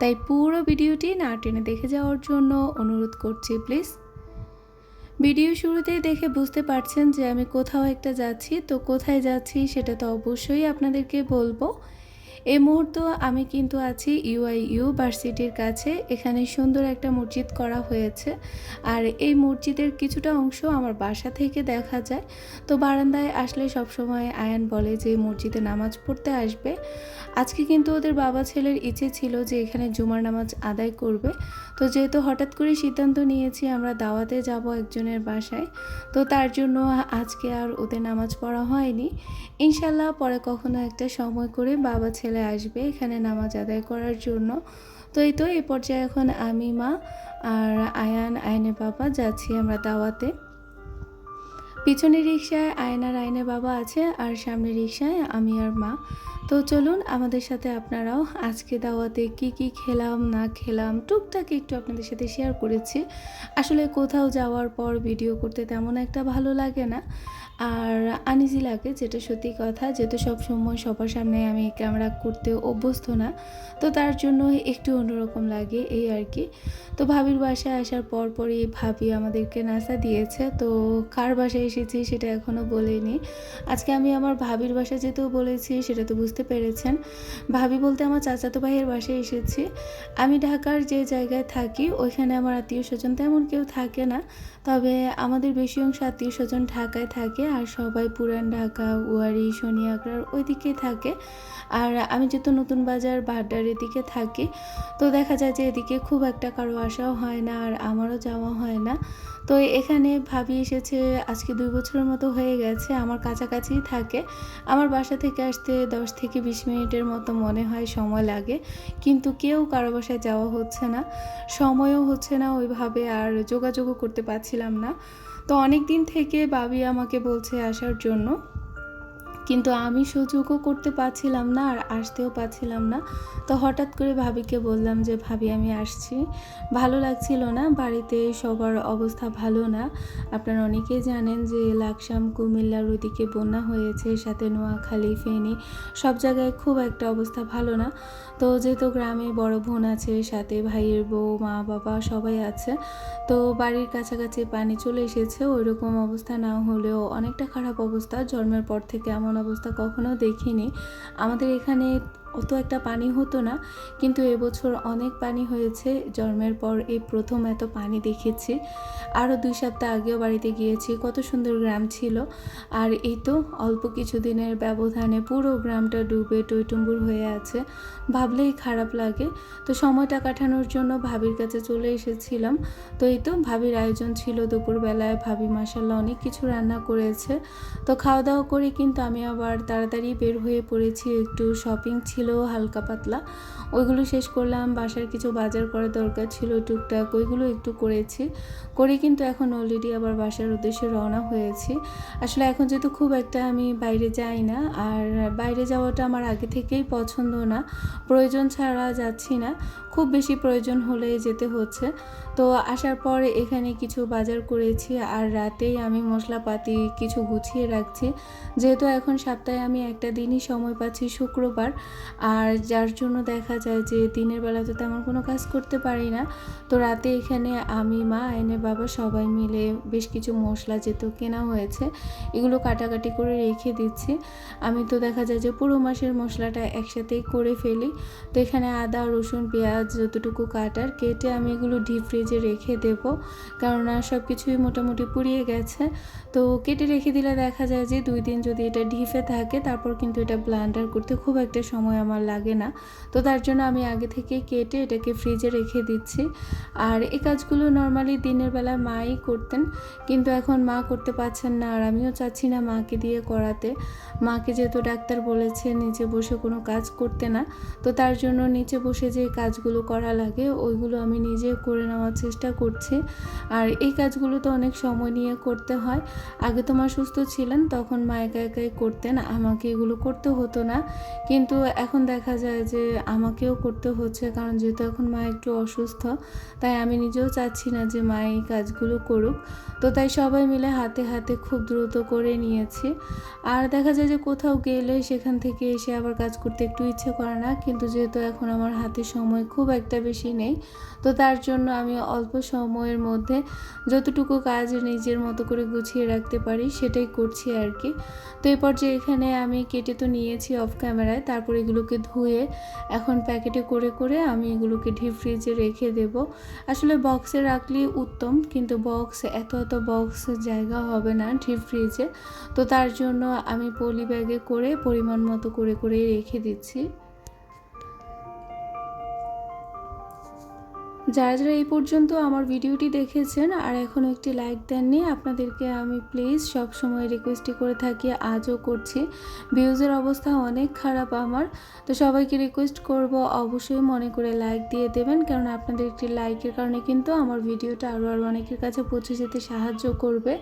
তাই পুরো ভিডিওটি না টেনে দেখে যাওয়ার জন্য অনুরোধ করছি, প্লিজ। ভিডিও শুরুতেই দেখে বুঝতে পারছেন যে আমি কোথাও একটা যাচ্ছি, তো কোথায় যাচ্ছি সেটা তো অবশ্যই আপনাদেরকে বলব। এই মুহূর্তে আমি কিন্তু আছি ইউআইইউ ভার্সিটির কাছে। এখানে সুন্দর একটা মসজিদ করা হয়েছে। আর এই মসজিদের কিছুটা অংশ আমার বাসা থেকে দেখা যায়। তো বারান্দায় আসলে সবসময় আয়ান বলে যে, মসজিদে নামাজ পড়তে আসবে। আজকে কিন্তু ওদের বাবা ছেলের ইচ্ছে ছিল যে, এখানে জুমার নামাজ আদায় করবে। তো যেহেতু হঠাৎ করে সিদ্ধান্ত নিয়েছি, আমরা দাওয়াতে যাব একজনের বাসায়। তো তার জন্য আজকে আর ওদের নামাজ পড়া হয়নি। ইনশাল্লাহ পরে কখনো একটা সময় করে বাবা ছেলে আসবে এখানে নামাজ আদায় করার জন্য। তো এই তো, এই পর্যায়ে এখন আমি, মা আর আয়ান আয়নে বাবা যাচ্ছি আমরা দাওয়াতে। পিছনে রিক্সায় আয়নার আয়নে বাবা আছে আর সামনে রিক্সায় আমি আর মা। তো চলুন আমাদের সাথে আপনারাও আজকে দাওয়াতে কি কি খেলাম, না খেলাম, টুকটাক একটু আপনাদের সাথে শেয়ার করেছি। আসলে কোথাও যাওয়ার পর ভিডিও করতে তেমন একটা ভালো লাগে না। আর আনিজি লাগে, যেটা সত্যি কথা, যেহেতু সব সময় সবার সামনে আমি ক্যামেরা করতে অভ্যস্ত না, তো তার জন্য একটু অন্যরকম লাগে এই আর কি। তো ভাবির বাসায় আসার পর পরই ভাবি আমাদেরকে নাস্তা দিয়েছে, তো কার বাসায় এসেছি সেটা এখনও বলিনি। আজকে আমি আমার ভাবির বাসা যেহেতু বলেছি, সেটা তো বুঝতে পেরেছেন। ভাবি বলতে আমার চাচাতো ভাইয়ের বাসায় এসেছি। আমি ঢাকার যে জায়গায় থাকি, ওইখানে আমার আত্মীয় স্বজন তেমন কেউ থাকে না। তবে আমাদের বেশি অংশ আত্মীয় স্বজন ঢাকায় থাকে আর সবাই পুরান ঢাকা, ওয়ারি শনিয়াগড়ার ওই দিকে থাকে। আর আমি যেহেতু নতুন বাজার বাড্ডার এদিকে থাকি, তো দেখা যায় যে এদিকে খুব একটা কারও আসাও হয় না আর আমারও যাওয়া হয় না। তো এখানে ভাবি এসেছে, আজকে দুই বছরের মতো হয়ে গেছে, আমার কাছাকাছি থাকে। আমার বাসা থেকে আসতে দশ থেকে বিশ মিনিটের মতো মনে হয় সময় লাগে, কিন্তু কেউ কারও বাসায় যাওয়া হচ্ছে না। সময়ও হচ্ছে না ওইভাবে, আর যোগাযোগও করতে পারছিলাম না। তো অনেক দিন থেকে বাবি আমাকে বলছে আসার জন্য। কিন্তু আমি সুযোগও করতে পারছিলাম না আর আসতেও পারছিলাম না। তো হঠাৎ করে ভাবিকে বললাম যে, ভাবি, আমি আসছি। ভালো লাগছিল না। বাড়িতে সবার অবস্থা ভালো না। আপনারা অনেকেই জানেন যে, লাকসাম কুমিল্লার ওইদিকে বন্যা হয়েছে, সাথে নোয়াখালী, ফেনী, সব জায়গায় খুব একটা অবস্থা ভালো না। তো যেহেতু গ্রামে বড় বোন আছে, সাথে ভাইয়ের বউ, মা, বাবা সবাই আছে, তো বাড়ির কাছাকাছি পানি চলে এসেছে। ওইরকম অবস্থা না হলেও অনেকটা খারাপ অবস্থা। জন্মের পর থেকে এমন অবস্থা কখনো দেখিনি। আমাদের এখানে অত একটা পানি হতো না, কিন্তু এবছর অনেক পানি হয়েছে। জন্মের পর এই প্রথম এত পানি দেখেছি। আরও দুই সপ্তাহ আগেও বাড়িতে গিয়েছি, কত সুন্দর গ্রাম ছিল। আর এই তো অল্প কিছুদিনের ব্যবধানে পুরো গ্রামটা ডুবে টইটুম্বুর হয়ে আছে। ভাবলেই খারাপ লাগে। তো সময়টা কাটানোর জন্য ভাবির কাছে চলে এসেছিলাম। তো এই তো ভাবির আয়োজন ছিল দুপুরবেলায়। ভাবি মাসাল্লাহ অনেক কিছু রান্না করেছে। তো খাওয়া দাওয়া করে কিন্তু আমি আবার তাড়াতাড়ি বের হয়ে পড়েছি একটু শপিং ছিল ছিল, হালকা পাতলা। ওইগুলো শেষ করলাম, বাসার কিছু বাজার করার দরকার ছিল, টুকটাক ওইগুলো একটু করেছি। করে কিন্তু এখন অলরেডি আবার বাসার উদ্দেশ্যে রওনা হয়েছি। আসলে এখন যেহেতু খুব একটা আমি বাইরে যাই না, আর বাইরে যাওয়াটা আমার আগে থেকেই পছন্দ না। প্রয়োজন ছাড়া যাচ্ছি না। খুব বেশি প্রয়োজন হলে যেতে হচ্ছে। তো আসার পর এখানে কিছু বাজার করেছি আর রাতেই আমি মশলাপাতি কিছু গুছিয়ে রাখছি। যেহেতু এখন সপ্তাহে আমি একটা দিনই সময় পাচ্ছি শুক্রবার, আর যার জন্য দেখা যায় যে দিনের বেলা তো তেমন কোনো কাজ করতে পারি না। তো রাতে এখানে আমি, মা, এনে বাবা সবাই মিলে বেশ কিছু মশলা যেহেতু কেনা হয়েছে, এগুলো কাটাকাটি করে রেখে দিচ্ছি। আমি তো দেখা যায় যে পুরো মাসের মশলাটা একসাথেই করে ফেলি। তো এখানে আদা, রসুন, পেঁয়াজ যতটুকু কাটার কেটে আমি এগুলো ডিপ ফ্রিজে রেখে দেব। কেননা সব কিছুই মোটামুটি পুড়িয়ে গেছে। তো কেটে রেখে দিলে দেখা যায় যে দুই দিন যদি এটা ডিপে থাকে, তারপর কিন্তু এটা ব্লান্ডার করতে খুব একটা সময় আমার লাগে না। তো তার জন্য আমি আগে থেকে কেটে এটাকে ফ্রিজে রেখে দিচ্ছি। আর এই কাজগুলো নর্মালি দিনের বেলা মাই করতেন, কিন্তু এখন মা করতে পারছেন না আর আমিও চাচ্ছি না মাকে দিয়ে করাতে। মাকে যেহেতু ডাক্তার বলেছে, নিচে বসে কোনো কাজ করতে না। তো তার জন্য নিচে বসে যে কাজগুলো করা লাগে, ওইগুলো আমি নিজে করে নেওয়ার চেষ্টা করছি। আর এই কাজগুলো তো অনেক সময় নিয়ে করতে হয়। আগে তো মা সুস্থ ছিলেন, তখন মা একা একাই করতেন, আমাকে এগুলো করতে হতো না। কিন্তু এখন দেখা যায় যে আমাকেও করতে হচ্ছে, কারণ যেহেতু এখন মা একটু অসুস্থ, তাই আমি নিজেও চাচ্ছি না যে মা এই কাজগুলো করুক। তো তাই সবাই মিলে হাতে হাতে খুব দ্রুত করে নিয়েছি। আর দেখা যায় যে কোথাও গেলে সেখান থেকে এসে আবার কাজ করতে একটু ইচ্ছে করে না, কিন্তু যেহেতু এখন আমার হাতে সময় খুব একটা বেশি নেই। তো তার জন্য আমি অল্প সময়ের মধ্যে যতটুকু কাজ নিজের মতো করে গুছিয়ে রাখতে পারি সেটাই করছি আর কি। তো এই পর্যায়ে এখানে আমি কেটে তো নিয়েছি অফ ক্যামেরায় তারপর এগুলোকে ধুয়ে এখন প্যাকেটে করে করে আমি এগুলোকে ডিপ ফ্রিজে রেখে দেব। আসলে বক্সে রাখলেই উত্তম, কিন্তু বক্স এত এত বক্স জায়গা হবে না ডিপ ফ্রিজে। তো তার জন্য আমি পলি ব্যাগে করে পরিমাণ মতো করে করে রেখে দিচ্ছি। যারা যারা এই পর্যন্ত আমার ভিডিওটি দেখেছেন আর এখনও একটি লাইক দেননি, আপনাদেরকে আমি প্লিজ সব সময় রিকোয়েস্টই করে থাকি, আজও করছি। ভিউজের অবস্থা অনেক খারাপ আমার, তো সবাইকে রিকোয়েস্ট করব, অবশ্যই মনে করে লাইক দিয়ে দেবেন, কারণ আপনাদের একটি লাইকের কারণে কিন্তু আমার ভিডিওটা আরও আরও অনেকের কাছে পৌঁছে যেতে সাহায্য করবে।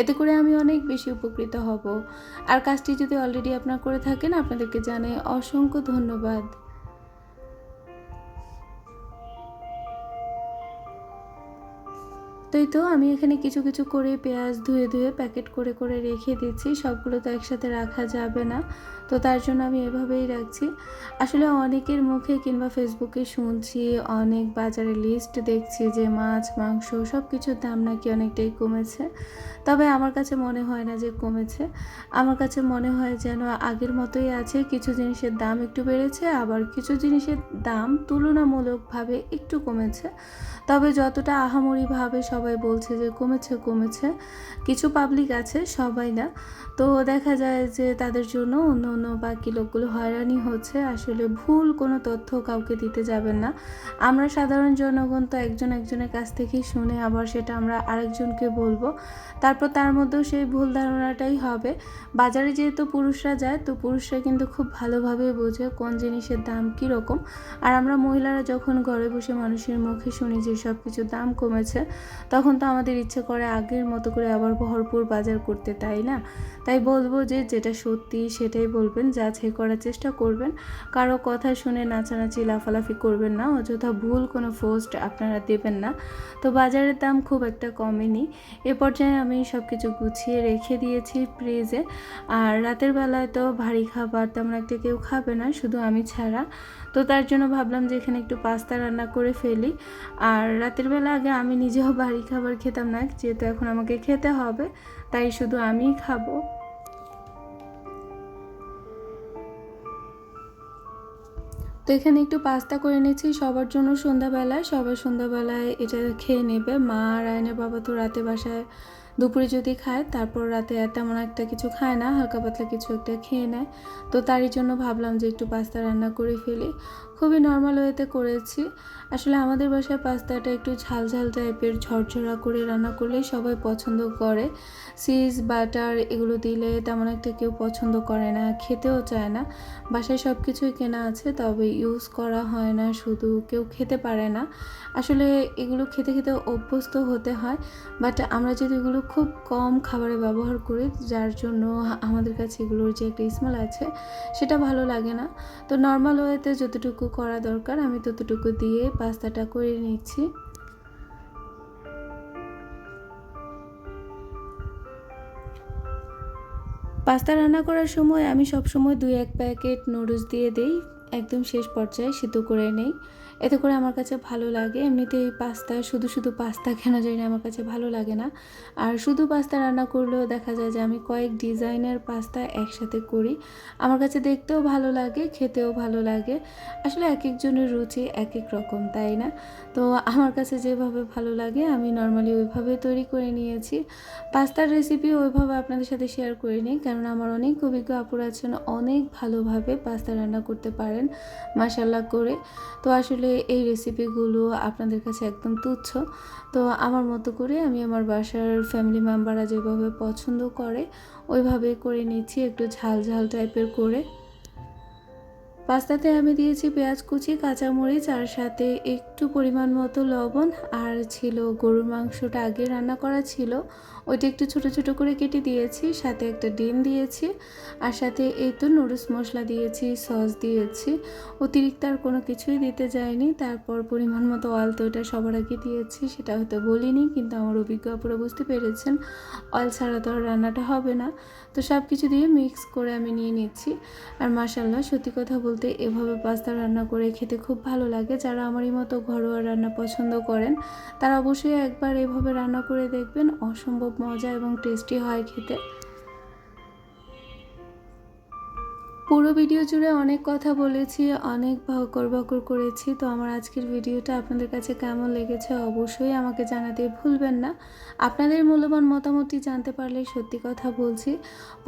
এতে করে আমি অনেক বেশি উপকৃত হব। আর কাজটি যদি অলরেডি আপনার করে থাকেন, আপনাদেরকে জানাই অসংখ্য ধন্যবাদ। তো এই তো আমি এখানে কিছু কিছু করে পেঁয়াজ ধুয়ে ধুয়ে প্যাকেট করে করে রেখে দিচ্ছি। সবগুলো তো একসাথে রাখা যাবে না। তো তার জন্য আমি এভাবেই রাখছি। আসলে অনেকের মুখে কিংবা ফেসবুকে শুনছি, অনেক বাজারে লিস্ট দেখছি যে মাছ, মাংস সব কিছুর দাম নাকি অনেকটাই কমেছে। তবে আমার কাছে মনে হয় না যে কমেছে। আমার কাছে মনে হয় যেন আগের মতোই আছে, কিছু জিনিসের দাম একটু বেড়েছে, আবার কিছু জিনিসের দাম তুলনামূলকভাবে একটু কমেছে। তবে যতটা আহামরিভাবে সবাই বলছে যে কমেছে কমেছে, কিছু পাবলিক আছে, সবাই না। তো দেখা যায় যে তাদের জন্য অন্য অন্য বাকি লোকগুলো হয়রানি হচ্ছে। আসলে ভুল কোনো তথ্য কাউকে দিতে যাবেন না। আমরা সাধারণ জনগণ তো একজন একজনের কাছ থেকেই শুনে আবার সেটা আমরা আরেকজনকে বলব। তারপর তার মধ্যেও সেই ভুল ধারণাটাই হবে। বাজারে যেহেতু পুরুষরা যায়, তো পুরুষরা কিন্তু খুব ভালোভাবে বোঝে কোন জিনিসের দাম কী রকম আর আমরা মহিলারা যখন ঘরে বসে মানুষের মুখে শুনি যে সব কিছুর দাম কমেছে, তখন তো আমাদের ইচ্ছে করে আগের মতো করে আবার ভরপুর বাজার করতে, তাই না? তাই বলব যে যেটা সত্যি সেটাই বলবেন যা যাচাই করার চেষ্টা করবেন। কারও কথা শুনে নাচানাচি, লাফালাফি করবেন না, অযথা ভুল কোনো পোস্ট আপনারা দেবেন না। তো বাজারের দাম খুব একটা কমেনি। এ পর্যায়ে আমি সব কিছু গুছিয়ে রেখে দিয়েছি ফ্রিজে আর রাতের বেলায় তো ভারী খাবার তেমন একটা কেউ খাবে না, শুধু আমি ছাড়া। তো তার জন্য ভাবলাম যে এখানে একটু পাস্তা রান্না করে ফেলি। আর রাতের বেলা আগে আমি নিজেও ভারী খাবার খেতাম না, যেহেতু এখন আমাকে খেতে হবে, তাই শুধু আমিই খাব। তো এখানে একটু পাস্তা করে নিয়েছি সবার জন্য সন্ধ্যাবেলায় সবাই সন্ধ্যাবেলায় এটা খেয়ে নেবে। মা আর আয়নের বাবা তো রাতে বাসায় দুপুরে যদি খায়, তারপর রাতে তেমন একটা কিছু খায় না, হালকা পাতলা কিছু একটা খেয়ে নেয়। তো তারই জন্য ভাবলাম যে একটু পাস্তা রান্না করে ফেলি। খুবই নর্মাল ওয়েতে করেছি। আসলে আমাদের বাসায় পাস্তাটা একটু ঝাল ঝাল টাইপের ঝরঝরা করে রান্না করলে সবাই পছন্দ করে। চিজ বাটার এগুলো দিলে তেমন একটা কেউ পছন্দ করে না, খেতেও চায় না। বাসায় সব কিছুই কেনা আছে, তবে ইউজ করা হয় না, শুধু কেউ খেতে পারে না। আসলে এগুলো খেতে খেতে অভ্যস্ত হতে হয় বাট আমরা যদি এগুলো খুব কম খাবারে ব্যবহার করি, যার জন্য আমাদের কাছে এগুলোর যে একটা স্মেল আছে, সেটা ভালো লাগে না। তো নর্মাল ওয়েতে যতটুকু করা দরকার। আমি ততটুকু দিয়ে পাস্তাটা করে নিচ্ছি। পাস্তা রান্না করার সময় আমি সবসময় দুই এক প্যাকেট নুডলস দিয়ে দিই। একদম শেষ পর্যায়ে সিদ্ধ করে নেই। এতে করে আমার কাছে ভালো লাগে। এমনিতে এই পাস্তা, শুধু শুধু পাস্তা কেন জানি না, আমার কাছে ভালো লাগে না। আর শুধু পাস্তা রান্না করলেও দেখা যায় যে আমি কয়েক ডিজাইনের পাস্তা একসাথে করি। আমার কাছে দেখতেও ভালো লাগে, খেতেও ভালো লাগে। আসলে এক একজনের রুচি এক এক রকম, তাই না? তো আমার কাছে যেভাবে ভালো লাগে, আমি নর্মালি ওইভাবে তৈরি করে নিয়েছি। পাস্তার রেসিপি ওইভাবে আপনাদের সাথে শেয়ার করে নিই কারণ আমার অনেক অভিজ্ঞ আপুর আছেন, অনেক ভালোভাবে পাস্তা রান্না করতে পারেন। করেন মাসাল্লাহ করে। তো আসলে এই রেসিপিগুলো আপনাদের কাছে একদম তুচ্ছ। তো আমার মতো করে আমি আমার বাসার ফ্যামিলি মেম্বাররা যেভাবে পছন্দ করে, ওইভাবে করে নিচ্ছি, একটু ঝাল ঝাল টাইপের করে। পাস্তাতে আমি দিয়েছি পেঁয়াজ কুচি, কাঁচামরিচ আর সাথে একটু পরিমাণ মতো লবণ। আর ছিল গরুর মাংসটা আগে রান্না করা ছিল, ওইটা একটু ছোট ছোট করে কেটে দিয়েছি, সাথে একটা ডিম দিয়েছি। আর সাথে এই তো নুডলস মশলা দিয়েছি, সস দিয়েছি, অতিরিক্ত আর কোনো কিছুই দিতে যায়নি। তারপর পরিমাণ মতো অয়েল তো এটা সবার আগে দিয়েছি, সেটা হয়তো বলিনি, কিন্তু আমার অভিজ্ঞ পুরো বুঝতে পেরেছেন অয়েল ছাড়া তো আর রান্নাটা হবে না। তো সব কিছু দিয়ে মিক্স করে আমি নিয়ে নিচ্ছি। আর মাসাল্লাহ সত্যি কথা এভাবে পাস্তা রান্না করে খেতে খুব ভালো লাগে। যারা আমারই মতো ঘরোয়া রান্না পছন্দ করেন, তারা অবশ্যই একবার এভাবে রান্না করে দেখবেন। অসম্ভব মজা এবং টেস্টি হয় খেতে। পুরো ভিডিও জুড়ে অনেক কথা বলেছি, অনেক বকর বকর করেছি। তো আমার আজকের ভিডিওটা আপনাদের কাছে কেমন লেগেছে অবশ্যই আমাকে জানাতে ভুলবেন না। আপনাদের মূল্যবান মতামতটি জানতে পারলে সত্যি কথা বলছি।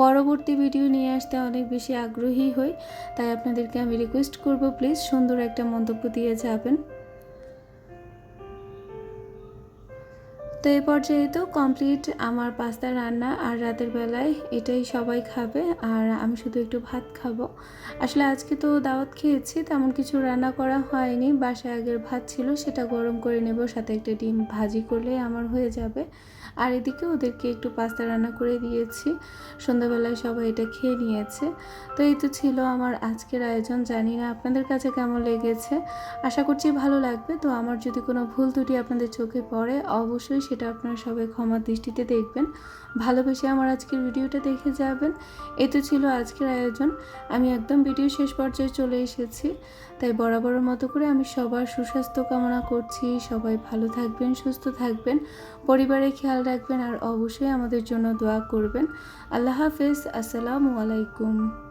পরবর্তী ভিডিও নিয়ে আসতে অনেক বেশি আগ্রহী হই, তাই আপনাদেরকে আমি রিকোয়েস্ট করব প্লিজ সুন্দর একটা মন্তব্য দিয়ে যাবেন। তো এই পর্যায়ে তো কমপ্লিট আমার পাস্তা রান্না আর রাতের বেলায় এটাই সবাই খাবে আর আমি শুধু একটু ভাত খাব। আসলে আজকে তো দাওয়াত খেয়েছি, তেমন কিছু রান্না করা হয়নি। বাসায় আগের ভাত ছিল, সেটা গরম করে নেব, সাথে একটা ডিম ভাজি করলে আমার হয়ে যাবে। আর এদিকে ওদেরকে একটু পাস্তা রান্না করে দিয়েছি। সন্ধ্যাবেলায় সবাই এটা খেয়ে নিয়েছে। তো এই তো ছিল আমার আজকের আয়োজন, জানি না আপনাদের কাছে কেমন লেগেছে। আশা করছি ভালো লাগবে, তো আমার যদি কোনো ভুল ত্রুটি আপনাদের চোখে পড়ে, অবশ্যই সেটা আপনারা সবাই ক্ষমার দৃষ্টিতে দেখবেন। ভালোবেসে আমার আজকের ভিডিওটা দেখে যাবেন। এ তো ছিল আজকের আয়োজন। আমি একদম ভিডিও শেষ পর্যায়ে চলে এসেছি। তাই বরাবরের মতো করে আমি সবার সুস্বাস্থ্য কামনা করছি। সবাই ভালো থাকবেন, সুস্থ থাকবেন, পরিবারের খেয়াল রাখবেন, আর অবশ্যই আমাদের জন্য দোয়া করবেন। আল্লাহ হাফেজ। আসসালামু আলাইকুম।